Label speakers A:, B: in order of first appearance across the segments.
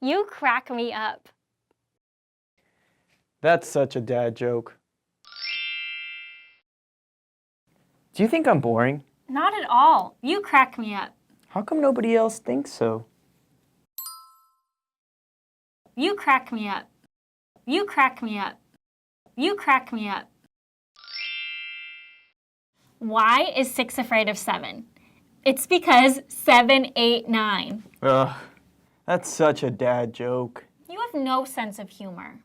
A: You crack me up.
B: That's such a dad joke. Do you think I'm boring?
A: Not at all. You crack me up.
B: How come nobody else thinks so?
A: You crack me up. You crack me up. You crack me up. Why is six afraid of seven? It's because seven, eight, nine.
B: Ugh, that's such a dad joke.
A: You have no sense of humor.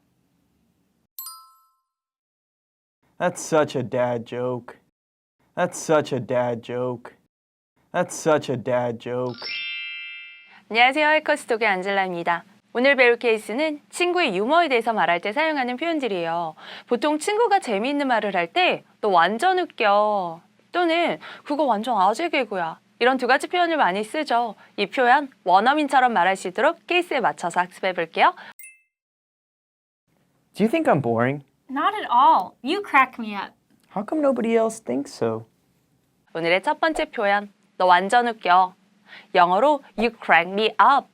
B: That's such a dad joke. That's such a dad joke. That's such a dad joke.
C: 안녕하세요. 할커스톡의 안젤라입니다. 오늘 배울 케이스는 친구의 유머에 대해서 말할 때 사용하는 표현들이에요. 보통 친구가 재미있는 말을 할 때 너 완전 웃겨 또는 그거 완전 아재 개그야 이런 두 가지 표현을 많이 쓰죠. 이 표현 원어민처럼 말할 수 있도록 케이스에 맞춰서 학습해 볼게요.
B: Do you think I'm boring?
A: Not at all. You crack me up.
B: How come nobody else thinks so?
C: 오늘의 첫 번째 표현 너 완전 웃겨 영어로 you crack me up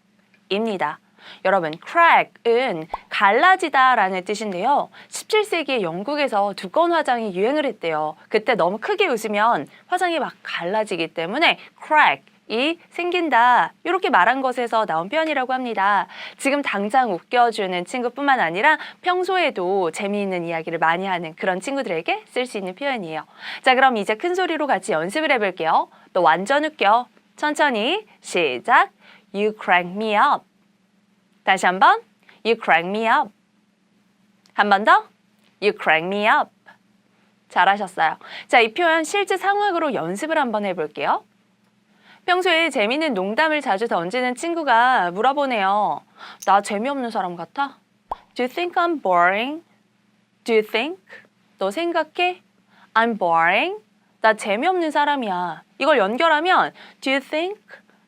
C: 입니다. 여러분, crack은 갈라지다 라는 뜻인데요. 17세기에 영국에서 두꺼운 화장이 유행을 했대요. 그때 너무 크게 웃으면 화장이 막 갈라지기 때문에 crack 이 생긴다 이렇게 말한 것에서 나온 표현이라고 합니다. 지금 당장 웃겨주는 친구뿐만 아니라 평소에도 재미있는 이야기를 많이 하는 그런 친구들에게 쓸 수 있는 표현이에요. 자 그럼 이제 큰 소리로 같이 연습을 해볼게요. 너 완전 웃겨. 천천히 시작. You crack me up. 다시 한번 You crack me up. 한 번 더 You crack me up. 잘하셨어요. 자, 이 표현 실제 상황으로 연습을 한번 해볼게요. 평소에 재미있는 농담을 자주 던지는 친구가 물어보네요. 나 재미없는 사람 같아? Do you think I'm boring? Do you think? 너 생각해? I'm boring? 나 재미없는 사람이야. 이걸 연결하면 Do you think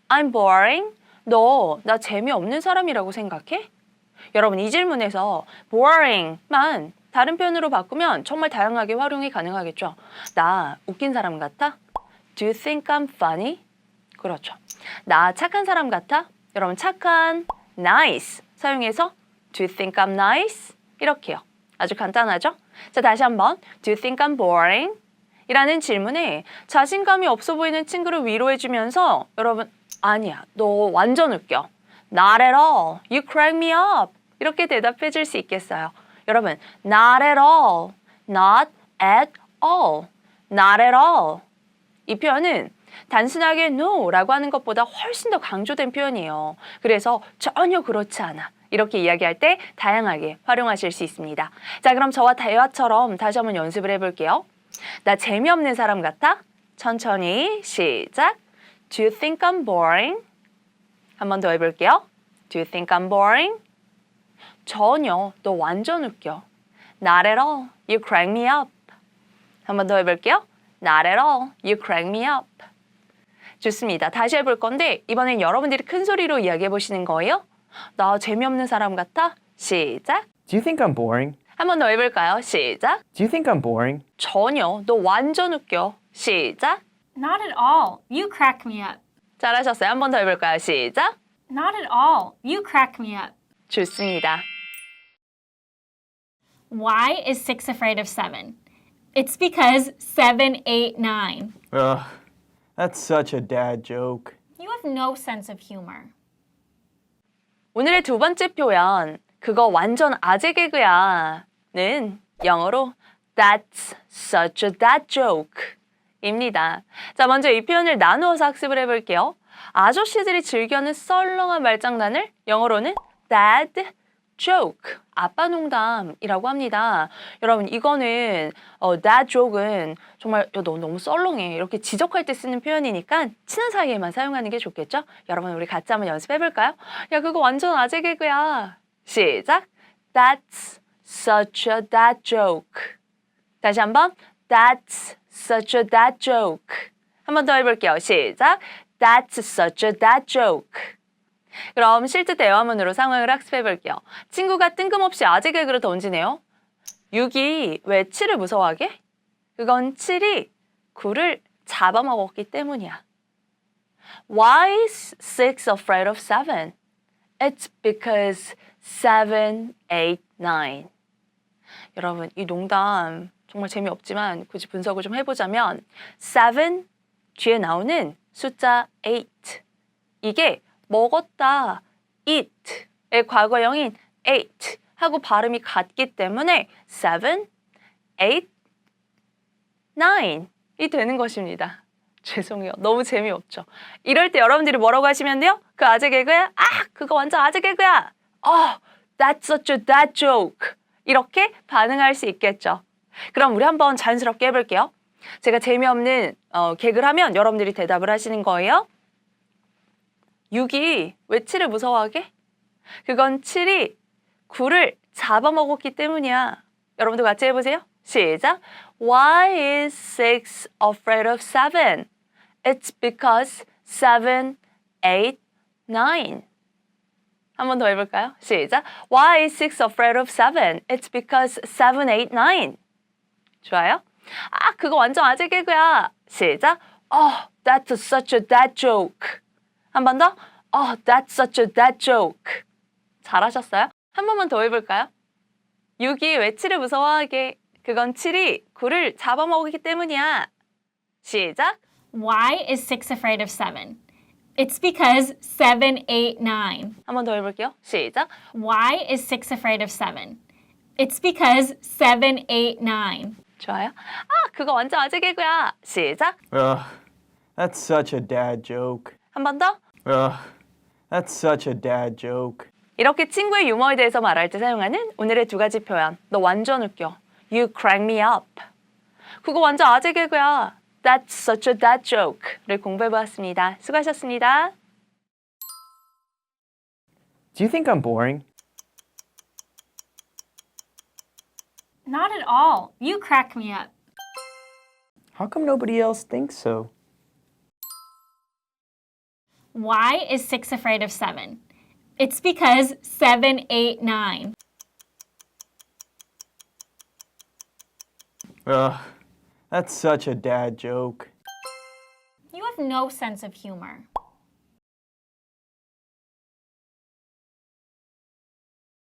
C: I'm boring? 너 나 재미없는 사람이라고 생각해? 여러분 이 질문에서 boring만 다른 표현으로 바꾸면 정말 다양하게 활용이 가능하겠죠. 나 웃긴 사람 같아? Do you think I'm funny? 그렇죠. 나 착한 사람 같아? 여러분 착한 nice 사용해서 Do you think I'm nice? 이렇게요. 아주 간단하죠? 자 다시 한번 Do you think I'm boring? 이라는 질문에 자신감이 없어 보이는 친구를 위로해주면서 여러분 아니야 너 완전 웃겨 Not at all You crack me up 이렇게 대답해 줄 수 있겠어요 여러분 Not at all Not at all Not at all 이 표현은 단순하게 no라고 하는 것보다 훨씬 더 강조된 표현이에요. 그래서 전혀 그렇지 않아. 이렇게 이야기할 때 다양하게 활용하실 수 있습니다. 자, 그럼 저와 대화처럼 다시 한번 연습을 해볼게요. 나 재미없는 사람 같아? 천천히 시작. Do you think I'm boring? 한 번 더 해볼게요. Do you think I'm boring? 전혀. 너 완전 웃겨. Not at all. You crack me up. 한 번 더 해볼게요. Not at all. You crack me up. 좋습니다. 다시 해볼 건데 이번엔 여러분들이 큰 소리로 이야기해 보시는 거예요. 나 재미없는 사람 같아? 시작.
B: Do you think I'm boring?
C: 한 번 더 해볼까요? 시작.
B: Do you think I'm boring?
C: 전혀. 너 완전 웃겨. 시작.
A: Not at all. You crack me up.
C: 잘하셨어요. 한 번 더 해볼까요? 시작.
A: Not at all. You crack me up.
C: 좋습니다.
A: Why is six afraid of seven? It's because seven, eight, nine.
B: Ugh, that's such a dad joke.
A: You have no sense of humor.
C: 오늘의 두 번째 표현, 그거 완전 아재 개그야는 영어로 That's such a dad joke 입니다. 자, 먼저 이 표현을 나누어서 학습을 해볼게요. 아저씨들이 즐겨하는 썰렁한 말장난을 영어로는 dad joke, 아빠 농담이라고 합니다. 여러분, 이거는 어, dad joke은 정말 야, 너 너무 썰렁해 이렇게 지적할 때 쓰는 표현이니까 친한 사이에만 사용하는 게 좋겠죠? 여러분, 우리 같이 한번 연습해볼까요? 야, 그거 완전 아재 개그야. 시작. That's such a dad joke. 다시 한번. That's such a dad joke. 한 번 더 해볼게요. 시작. That's such a dad joke. 그럼 실제 대화문으로 상황을 학습해 볼게요. 친구가 뜬금없이 아재 개그를 던지네요. 6이 왜 7을 무서워하게? 그건 7이 9를 잡아먹었기 때문이야. Why is 6 afraid of 7? It's because 7, 8, 9. 여러분, 이 농담 정말 재미없지만 굳이 분석을 좀 해보자면 7 뒤에 나오는 숫자 8. 이게 먹었다, eat의 과거형인 ate 하고 발음이 같기 때문에 7, 8, 9이 되는 것입니다. 죄송해요. 너무 재미없죠. 이럴 때 여러분들이 뭐라고 하시면 돼요? 그 아재 개그야? 아, 그거 완전 아재 개그야. 어, that's such a dad joke. 이렇게 반응할 수 있겠죠. 그럼 우리 한번 자연스럽게 해볼게요. 제가 재미없는 어, 개그를 하면 여러분들이 대답을 하시는 거예요. 6이 왜 7을 무서워하게? 그건 7이 9를 잡아먹었기 때문이야. 여러분들 같이 해보세요. 시작. Why is 6 afraid of 7? It's because 7, 8, 9. 한 번 더 해볼까요? 시작. Why is 6 afraid of 7? It's because 7, 8, 9. 좋아요? 아, 그거 완전 아재 개그야. 시작. Oh, that's such a dad joke. 한 번 더. Oh, that's such a dad joke. 잘하셨어요? 한 번만 더 해볼까요? 6이 왜 7을 무서워하게? 그건 7이 9를 잡아먹기 때문이야. 시작.
A: Why is 6 afraid of 7? It's because 7, 8, 9.
C: 한 번 더 해볼게요. 시작.
A: Why is 6 afraid of 7? It's because 7, 8, 9.
C: 좋아요. 아, 그거 완전 아재 개그야. 시작.
B: Ugh, that's such a dad joke.
C: 한 번 더.
B: Ugh, that's such a dad joke.
C: 이렇게 친구의 유머에 대해서 말할 때 사용하는 오늘의 두 가지 표현. 너 완전 웃겨. You crack me up. 그거 완전 아재 개그야. That's such a dad joke를 공부해보았습니다. 수고하셨습니다.
B: Do you think I'm boring?
A: Not at all. You crack me up.
B: How come nobody else thinks so?
A: Why is 6 afraid of 7? It's because 7, 8, 9.
B: Ugh, that's such a dad joke.
A: You have no sense of humor.